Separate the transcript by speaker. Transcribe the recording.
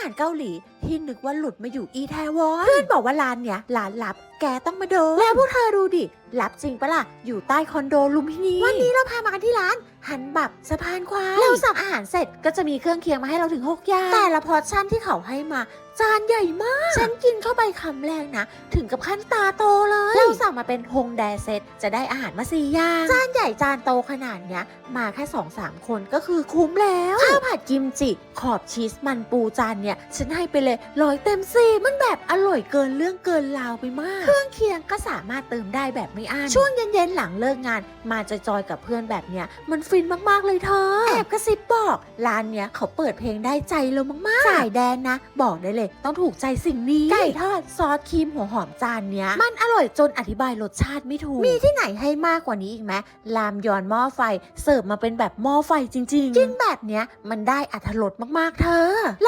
Speaker 1: หารเกาหลีที่นึกว่าหลุดมาอยู่อีแทวอนเพื่อนบอกว่าร้านเนี้ยร้านลับ แกต้องมาโดนแล้วพวกเธอดูดิลับจริงปะล่ะอยู่ใต้คอนโดลุมพินีวันนี้เราพามากันที่ร้าน หันบับสะพานควายเราสั่งอาหารเสร็จก็จะมีเครื่องเคียงมาให้เราถึง6อย่างแต่ละพอร์ชั่นที่เขาให้มา จานใหญ่มาก ฉันกินเข้าไปคำแรกนะ ถึงกับขั้นตาโตเลย เราสั่งมาเป็นฮงแดเซตจะได้อาหารมาสี่อย่างจานใหญ่จานโตขนาดเนี้ย มาแค่2อสามคนก็คือคุ้มแล้วข้าวผัดกิมจิ ขอบชีสมันปูจานเนี่ย ฉันให้ไปเลยร้อยเต็มสิบมันแบบอร่อยเกินเรื่องเกินราวไปมาก เครื่องเคียงก็สามารถเติมได้แบบไม่อั้นช่วงเย็นๆหลังเลิกงาน มาจอยๆกับเพื่อนแบบเนี้ยมันฟินมากๆเลยเธอแอบกระซิบบอกร้านเนี้ยเขาเปิดเพลงได้ใจเรามากๆสายแดนนะ บอกได้เลย ต้องถูกใจสิ่งนี้ไก่ทอดซอสครีมหัวหอมจานเนี้ยมันอร่อยจนอธิบายรสชาติไม่ถูก มีที่ไหนให้มากกว่านี้อีกไหมรามยอนหม้อไฟ เสิร์ฟมาเป็นแบบหม้อไฟจริงๆ กินแบบเนี้ยมันได้อัธรสมากๆเธอ